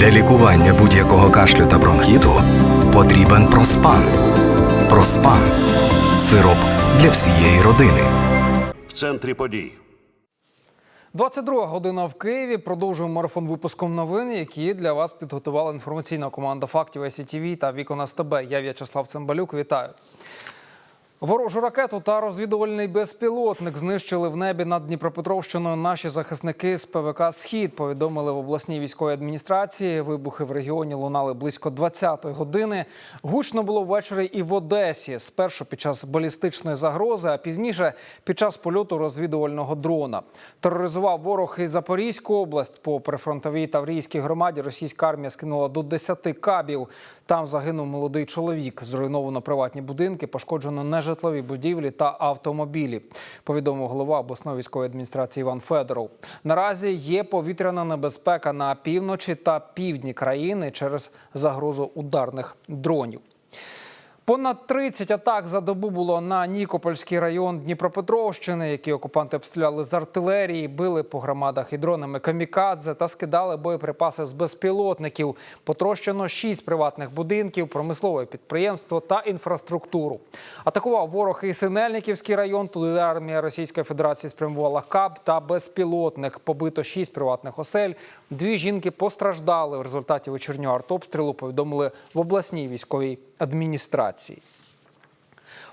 Для лікування будь-якого кашлю та бронхіту потрібен проспан. Проспан сироп для всієї родини. в центрі подій. 22 година в Києві. Продовжуємо марафон випуском новин, які для вас підготувала інформаційна команда фактів СІТВ та Вікона СТБ. Я В'ячеслав Цимбалюк. Вітаю. Ворожу ракету та розвідувальний безпілотник знищили в небі над Дніпропетровщиною. Наші захисники з ПВК Схід повідомили в обласній військовій адміністрації. Вибухи в регіоні лунали близько 20-ї години. Гучно було ввечері і в Одесі. Спершу під час балістичної загрози, а пізніше під час польоту розвідувального дрона. Тероризував ворог і Запорізьку область. По прифронтовій Таврійській громаді російська армія скинула до 10 кабів. Там загинув молодий чоловік. Зруйновано приватні будинки, пошкоджено нежитлові будівлі та автомобілі. Повідомив голова обласної військової адміністрації Іван Федоров. Наразі є повітряна небезпека на півночі та півдні країни через загрозу ударних дронів. Понад 30 атак за добу було на Нікопольський район Дніпропетровщини, які окупанти обстріляли з артилерії, били по громадах і дронами камікадзе та скидали боєприпаси з безпілотників. Потрощено 6 приватних будинків, промислове підприємство та інфраструктуру. Атакував ворог і Синельниківський район. Туди армія Російської Федерації спрямувала каб та безпілотник. Побито 6 приватних осель. Дві жінки постраждали в результаті вечірнього артобстрілу. Повідомили в обласній військовій адміністрації.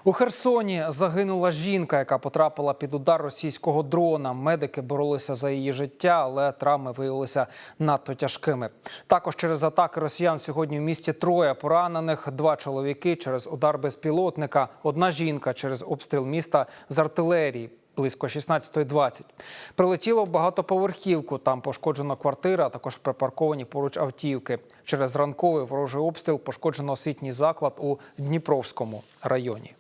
У Херсоні загинула жінка, яка потрапила під удар російського дрона. Медики боролися за її життя, але травми виявилися надто тяжкими. Також через атаки росіян сьогодні в місті троє поранених: два чоловіки через удар безпілотника, одна жінка через обстріл міста з артилерії. Близько 16.20. Прилетіло в багатоповерхівку. Там пошкоджена квартира, а також припарковані поруч автівки. Через ранковий ворожий обстріл пошкоджено освітній заклад у Дніпровському районі.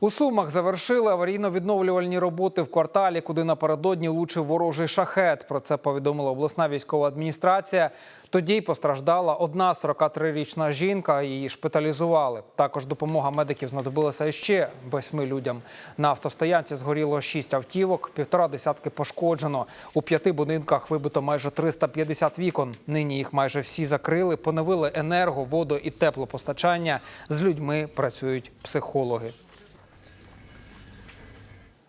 У Сумах завершили аварійно-відновлювальні роботи в кварталі, куди напередодні влучив ворожий шахет. Про це повідомила обласна військова адміністрація. Тоді постраждала одна 43-річна жінка. Її шпиталізували. Також допомога медиків знадобилася іще восьми людям. На автостоянці згоріло шість автівок, півтора десятки пошкоджено. У п'яти будинках вибито майже 350 вікон. Нині їх майже всі закрили, поновили енерго, воду і теплопостачання. З людьми працюють психологи.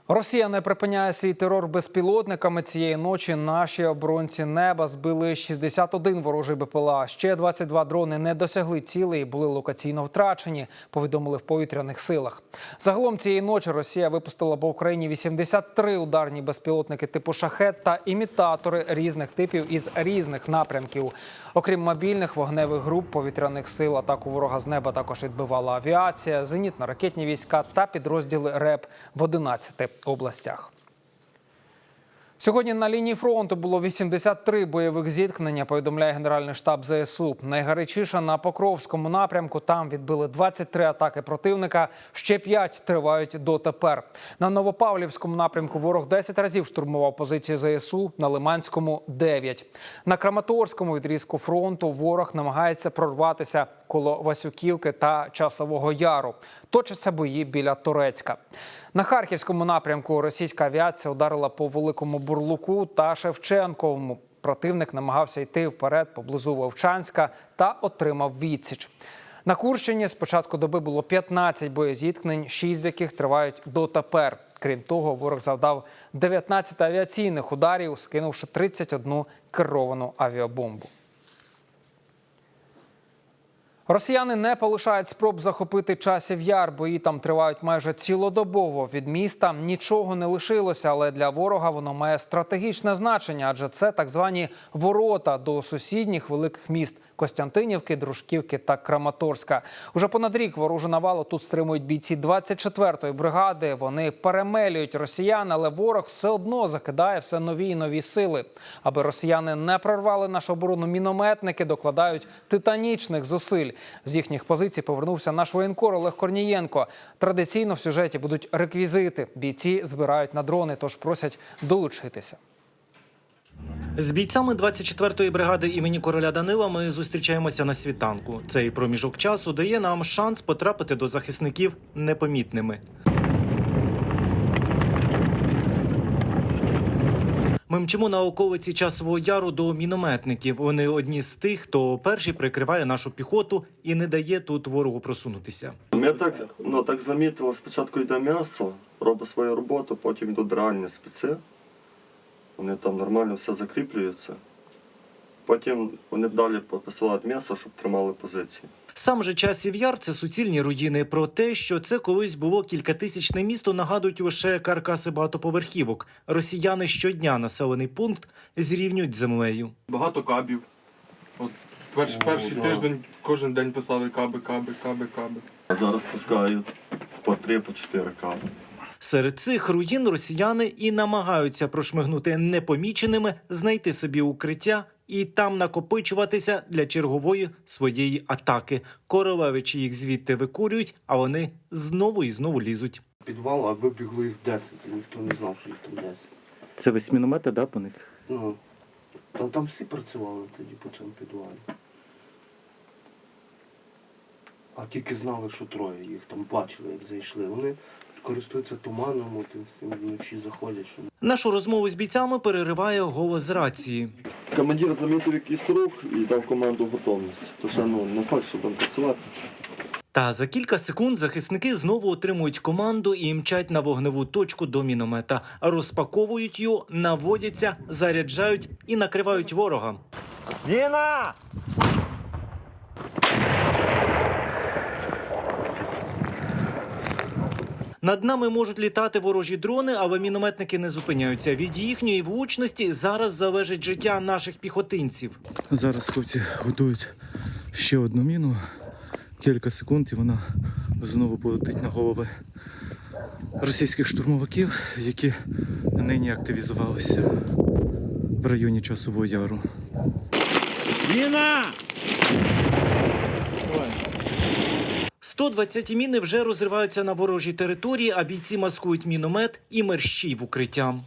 Росія не припиняє свій терор безпілотниками. Цієї ночі наші оборонці неба збили 61 ворожий БПЛА. Ще 22 дрони не досягли цілей і були локаційно втрачені. Повідомили в повітряних силах. Загалом цієї ночі Росія випустила по Україні 83 ударні безпілотники типу шахет та імітатори різних типів із різних напрямків. Окрім мобільних вогневих груп повітряних сил, атаку ворога з неба також відбивала авіація, зенітно-ракетні війська та підрозділи РЕП в 11 областях. Сьогодні на лінії фронту було 83 бойових зіткнення. Повідомляє Генеральний штаб ЗСУ. Найгарячіше на Покровському напрямку. Там відбили 23 атаки противника. Ще 5 тривають дотепер. На Новопавлівському напрямку ворог 10 разів штурмував позиції ЗСУ. На Лиманському 9. На Краматорському відрізку фронту ворог намагається прорватися коло Васюківки та Часового Яру. Точаться бої біля Турецька. На харківському напрямку російська авіація ударила по великому бурлуку та Шевченковому. Противник намагався йти вперед поблизу Вовчанська та отримав відсіч. На Курщині з початку доби було 15 боєзіткнень, 6 з яких тривають дотепер. Крім того, ворог завдав 19 авіаційних ударів, скинувши 31 керовану авіабомбу. Росіяни не полишають спроб захопити часів яр. Бої там тривають майже цілодобово. Від міста нічого не лишилося, але для ворога воно має стратегічне значення, адже це так звані ворота до сусідніх великих міст Костянтинівки, Дружківки та Краматорська. Уже понад рік ворожу навалу тут стримують бійці 24-ї бригади. Вони перемелюють росіян, але ворог все одно закидає все нові і нові сили. Аби росіяни не прорвали нашу оборону, мінометники докладають титанічних зусиль. З їхніх позицій повернувся наш воєнкор Олег Корнієнко. Традиційно в сюжеті будуть реквізити. Бійці збирають на дрони, тож просять долучитися. З бійцями 24-ї бригади імені короля Данила ми зустрічаємося на світанку. Цей проміжок часу дає нам шанс потрапити до захисників непомітними. Ми мчимо на часового яру до мінометників. Вони одні з тих, хто перший прикриває нашу піхоту і не дає тут ворогу просунутися. Ми так, ну, так замітили, спочатку йде м'ясо, робить свою роботу, потім йдуть реальні спеці. Вони там нормально все закріплюються. Потім вони далі посилають м'ясо, щоб тримали позиції. Сам же часів яр це суцільні руїни. Про те, що це колись було кількатисячне місто, нагадують лише каркаси багатоповерхівок. Росіяни щодня населений пункт зрівнюють з землею. багато кабів. От перш, перший тиждень кожен день писали каби, каби, каби, каби. А зараз пускають по три, по чотири кави. Серед цих руїн росіяни і намагаються прошмигнути непоміченими, знайти собі укриття і там накопичуватися для чергової своєї атаки. Королевичі їх звідти викурюють, а вони знову і знову лізуть. підвал, а вибігло їх 10. Ніхто не знав, що їх там 10. Це весь міномети, да, по них? Ну, там, там всі працювали тоді по цьому підвалі. А тільки знали, що троє їх там бачили, як зайшли. Вони користуються туманом, і всім вночі заходять. Нашу розмову з бійцями перериває голос з рації. Командир замітив якийсь рух і дав команду готовність. Тож ну, не факт, що там працювати. Та за кілька секунд захисники знову отримують команду і мчать на вогневу точку до міномета, розпаковують його, наводяться, заряджають і накривають ворога. Над нами можуть літати ворожі дрони, але мінометники не зупиняються. Від їхньої влучності зараз залежить життя наших піхотинців. Зараз хлопці готують ще одну міну. Кілька секунд і вона знову полетить на голови російських штурмовиків, які нині активізувалися в районі Часового Яру. 120 міни вже розриваються на ворожій території, а бійці маскують міномет і мерщій в укриття.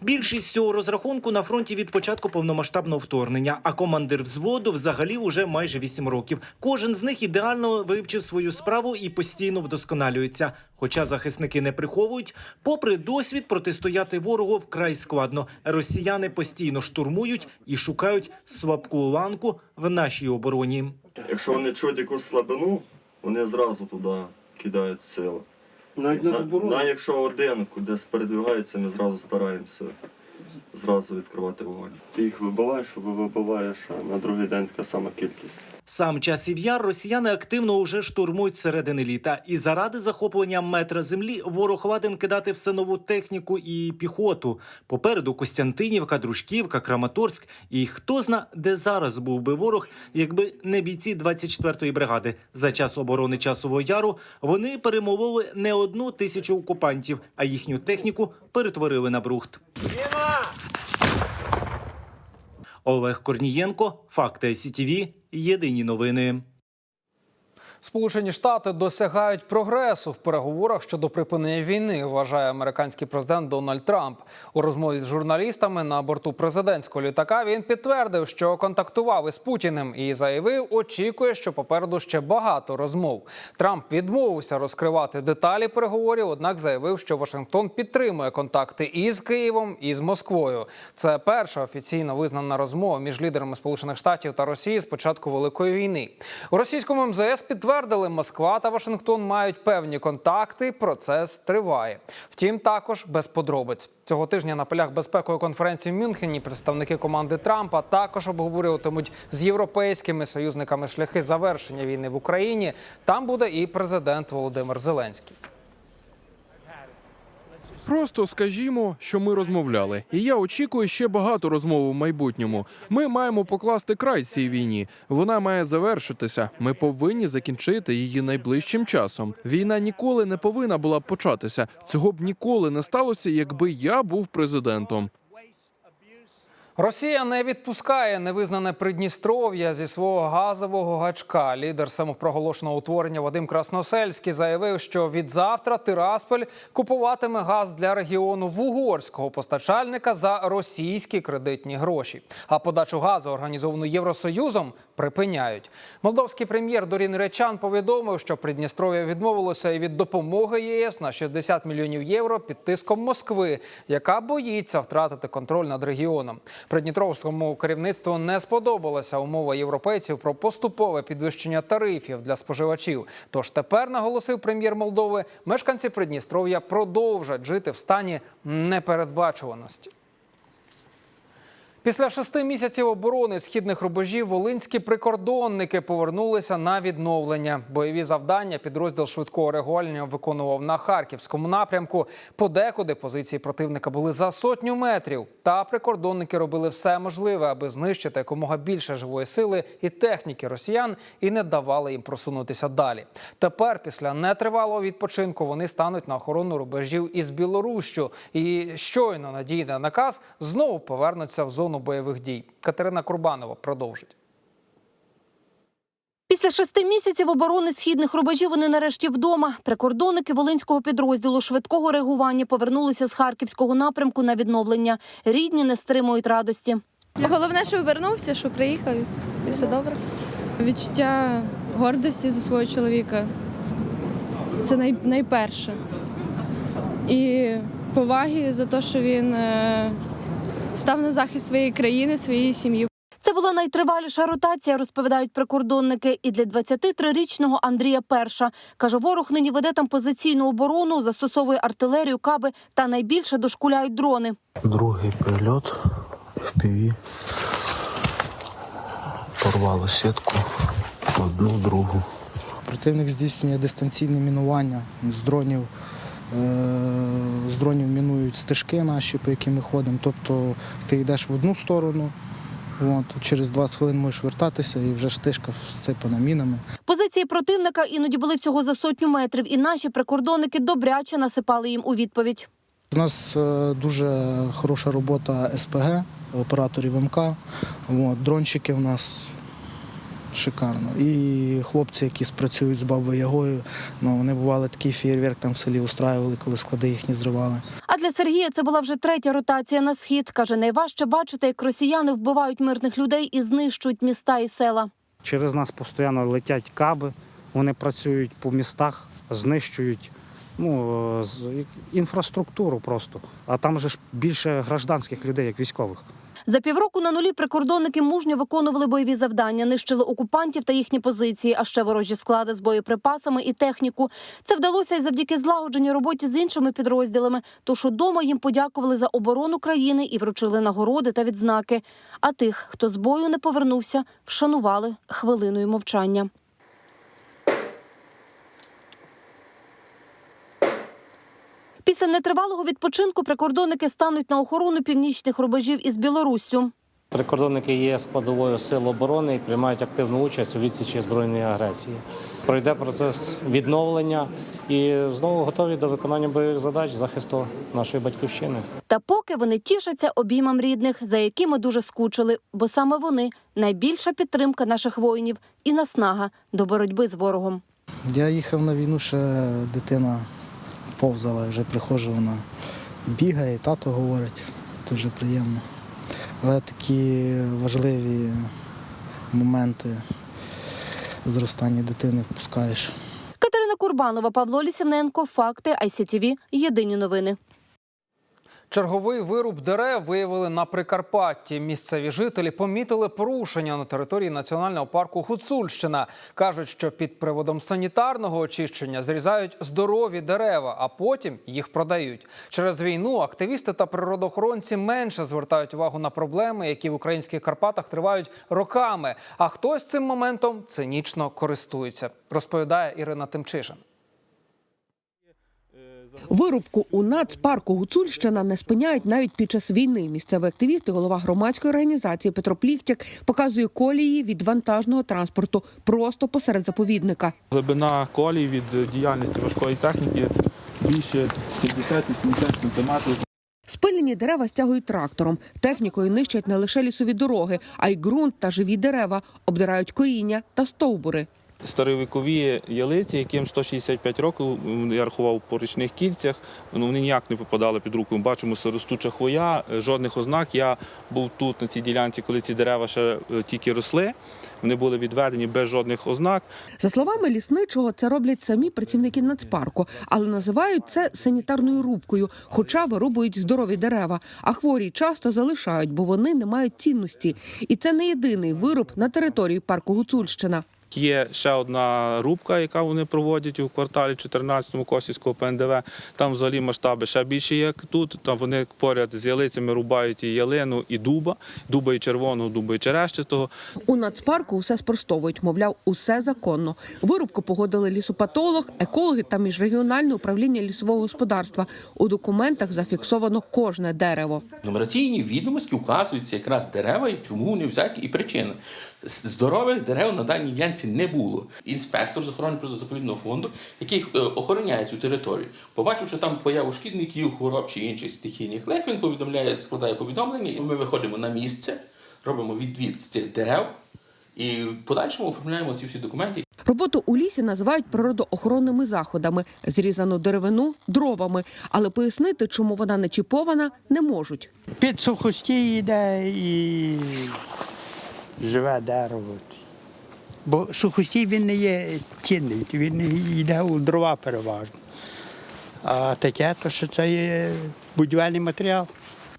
Більшість цього розрахунку на фронті від початку повномасштабного вторгнення, а командир взводу взагалі уже майже 8 років. Кожен з них ідеально вивчив свою справу і постійно вдосконалюється. Хоча захисники не приховують, попри досвід протистояти ворогу вкрай складно. Росіяни постійно штурмують і шукають слабку ланку в нашій обороні. Якщо вони чують якусь слабину, вони зразу туди кидають сили. Навіть на На, заборону. на якщо один кудись передвигається, ми зразу стараємося зразу відкривати вогонь. Ти їх вибиваєш, вибиваєш, а на другий день така сама кількість. Сам часів яр росіяни активно уже штурмують середини літа, і заради захоплення метра землі ворог ладен кидати все нову техніку і піхоту. Попереду Костянтинівка, Дружківка, Краматорськ. І хто зна, де зараз був би ворог, якби не бійці 24-ї бригади. За час оборони часового яру вони перемололи не одну тисячу окупантів, а їхню техніку перетворили на брухт. Олег Корнієнко, Факти СІТІВІ, Єдині новини. Сполучені Штати досягають прогресу в переговорах щодо припинення війни, вважає американський президент Дональд Трамп. У розмові з журналістами на борту президентського літака він підтвердив, що контактував із Путіним і заявив, очікує, що попереду ще багато розмов. Трамп відмовився розкривати деталі переговорів, однак заявив, що Вашингтон підтримує контакти і з Києвом, і з Москвою. Це перша офіційно визнана розмова між лідерами Сполучених Штатів та Росії з початку великої війни. У російському МЗС підтвердили, Москва та Вашингтон мають певні контакти. Процес триває. Втім, також без подробиць. Цього тижня на полях безпекової конференції в Мюнхені представники команди Трампа також обговорюватимуть з європейськими союзниками шляхи завершення війни в Україні. Там буде і президент Володимир Зеленський. Просто скажімо, що ми розмовляли, і я очікую ще багато розмов у майбутньому. Ми маємо покласти край цій війні. Вона має завершитися. Ми повинні закінчити її найближчим часом. Війна ніколи не повинна була б початися. Цього б ніколи не сталося, якби я був президентом. Росія не відпускає невизнане Придністров'я зі свого газового гачка. Лідер самопроголошеного утворення Вадим Красносельський заявив, що від завтра Тирасполь купуватиме газ для регіону в угорського постачальника за російські кредитні гроші. А подачу газу, організовану Євросоюзом, припиняють. Молдовський прем'єр Дорін Речан повідомив, що Придністров'я відмовилося і від допомоги ЄС на 60 мільйонів євро під тиском Москви, яка боїться втратити контроль над регіоном. Придністровському керівництву не сподобалася умова європейців про поступове підвищення тарифів для споживачів. Тож тепер наголосив прем'єр Молдови, мешканці Придністров'я продовжать жити в стані непередбачуваності. Після шести місяців оборони східних рубежів волинські прикордонники повернулися на відновлення. Бойові завдання підрозділ швидкого реагування виконував на харківському напрямку. Подекуди позиції противника були за сотню метрів. Та прикордонники робили все можливе, аби знищити якомога більше живої сили і техніки росіян і не давали їм просунутися далі. Тепер, після нетривалого відпочинку, вони стануть на охорону рубежів із Білоруссю. І щойно надійний наказ знову повернуться в зону бойових дій. Катерина Курбанова продовжить. Після шести місяців оборони східних рубежів вони нарешті вдома. Прикордонники волинського підрозділу швидкого реагування повернулися з харківського напрямку на відновлення. Рідні не стримують радості. Головне, що вернувся, що приїхав, і все добре. Відчуття гордості за свого чоловіка це най, найперше. І поваги за те, що він е, став на захист своєї країни, своєї сім'ї. Це була найтриваліша ротація, розповідають прикордонники. І для 23-річного Андрія Перша каже, ворог нині веде там позиційну оборону, застосовує артилерію, каби та найбільше дошкуляють дрони. Другий прильот в піві. Порвало сітку. Одну, другу. Противник здійснює дистанційне мінування з дронів. Е, З дронів мінують стежки наші, по яким ми ходимо. Тобто ти йдеш в одну сторону, от, через 20 хвилин можеш вертатися і вже стежка всипана мінами. Позиції противника іноді були всього за сотню метрів, і наші прикордонники добряче насипали їм у відповідь. У нас е, дуже хороша робота СПГ, операторів МК. От, дрончики у нас шикарно. І хлопці, які спрацюють з бабою Ягою, ну, вони бували такий фєєрверк там в селі устраювали, коли склади їхні зривали. А для Сергія це була вже третя ротація на схід. Каже, найважче бачити, як росіяни вбивають мирних людей і знищують міста і села. Через нас постійно летять каби, вони працюють по містах, знищують ну, інфраструктуру просто. А там же ж більше гражданських людей, як військових. За півроку на нулі прикордонники мужньо виконували бойові завдання, нищили окупантів та їхні позиції, а ще ворожі склади з боєприпасами і техніку. Це вдалося й завдяки злагодженій роботі з іншими підрозділами. Тож удома їм подякували за оборону країни і вручили нагороди та відзнаки. А тих, хто з бою не повернувся, вшанували хвилиною мовчання. Після нетривалого відпочинку прикордонники стануть на охорону північних рубежів із Білоруссю. Прикордонники є складовою сил оборони і приймають активну участь у відсічі збройної агресії. Пройде процес відновлення і знову готові до виконання бойових задач захисту нашої батьківщини. Та поки вони тішаться обіймам рідних, за якими дуже скучили, бо саме вони найбільша підтримка наших воїнів і наснага до боротьби з ворогом. Я їхав на війну, ще дитина повзала, вже приходжу, вона бігає, тато говорить, дуже приємно. Але такі важливі моменти в зростанні дитини впускаєш. Катерина Курбанова, Павло Лісівненко, Факти ICTV. Єдині новини. Черговий вируб дерев виявили на Прикарпатті. Місцеві жителі помітили порушення на території національного парку Гуцульщина. кажуть, що під приводом санітарного очищення зрізають здорові дерева, а потім їх продають. Через війну активісти та природоохоронці менше звертають увагу на проблеми, які в українських Карпатах тривають роками. А хтось цим моментом цинічно користується, розповідає Ірина Тимчишин. Вирубку у нацпарку Гуцульщина не спиняють навіть під час війни. Місцевий активіст і голова громадської організації Петро Пліхтяк показує колії від вантажного транспорту просто посеред заповідника. Глибина колій від діяльності важкої техніки більше 70-80 см. Спилені дерева стягують трактором. Технікою нищать не лише лісові дороги, а й ґрунт та живі дерева, обдирають коріння та стовбури. Старовікові ялиці, яким 165 років, я рахував по річних кільцях, ну, вони ніяк не попадали під руку. Ми бачимо ростуча хвоя, е, жодних ознак. Я був тут, на цій ділянці, коли ці дерева ще е, тільки росли. Вони були відведені без жодних ознак. За словами лісничого, це роблять самі працівники нацпарку, але називають це санітарною рубкою, хоча вирубують здорові дерева. А хворі часто залишають, бо вони не мають цінності. І це не єдиний вируб на території парку Гуцульщина. Є ще одна рубка, яка вони проводять у кварталі 14-му Косівського ПНДВ. Там взагалі масштаби ще більші, як тут. Там вони поряд з ялицями рубають і ялину, і дуба, дуба і червоного, дуба і черещистого. У нацпарку усе спростовують, мовляв, усе законно. Вирубку погодили лісопатолог, екологи та міжрегіональне управління лісового господарства. У документах зафіксовано кожне дерево. Нумераційні відомості вказуються якраз дерева, і чому вони взяті і причини. Здорових дерев на даній ділянці не було. Інспектор з охорони природозаповідного фонду, який е, охороняє цю територію, побачивши там появу шкідників, хвороб чи інших стихійних лег, він повідомляє, складає повідомлення, і ми виходимо на місце, робимо відвід цих дерев і в подальшому оформляємо ці всі документи. Роботу у лісі називають природоохоронними заходами, зрізану деревину дровами, але пояснити, чому вона не чіпована, не можуть. Під сухості йде і живе дерево. Бо сухостій він не є цінний, він йде у дрова переважно. А таке, то що це є будівельний матеріал.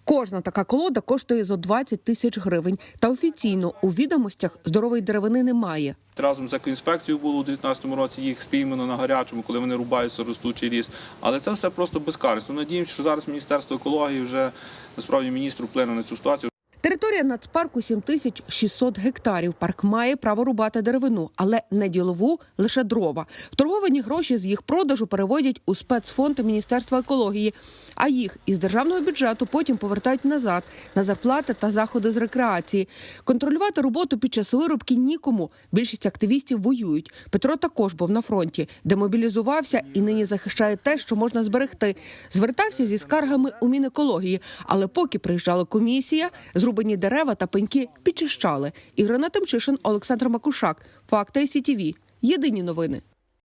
Кожна така колода коштує зо 20 тисяч гривень. Та офіційно у відомостях здорової деревини немає. Разом з екоінспекцією було у 2019 році їх спіймано на гарячому, коли вони рубаються ростучий ліс. Але це все просто безкарність. Надіємося, що зараз Міністерство екології вже насправді міністр вплине на цю ситуацію. Територія нацпарку 7600 гектарів. Парк має право рубати деревину, але не ділову, лише дрова. Вторговані гроші з їх продажу переводять у спецфонд Міністерства екології, а їх із державного бюджету потім повертають назад на зарплати та заходи з рекреації. Контролювати роботу під час вирубки нікому. Більшість активістів воюють. Петро також був на фронті, демобілізувався і нині захищає те, що можна зберегти. Звертався зі скаргами у Мінекології, але поки приїжджала комісія, зрубані дерева та пеньки підчищали. Ірина Тимчишин, Олександр Макушак. Факти СІТІВІ. Єдині новини.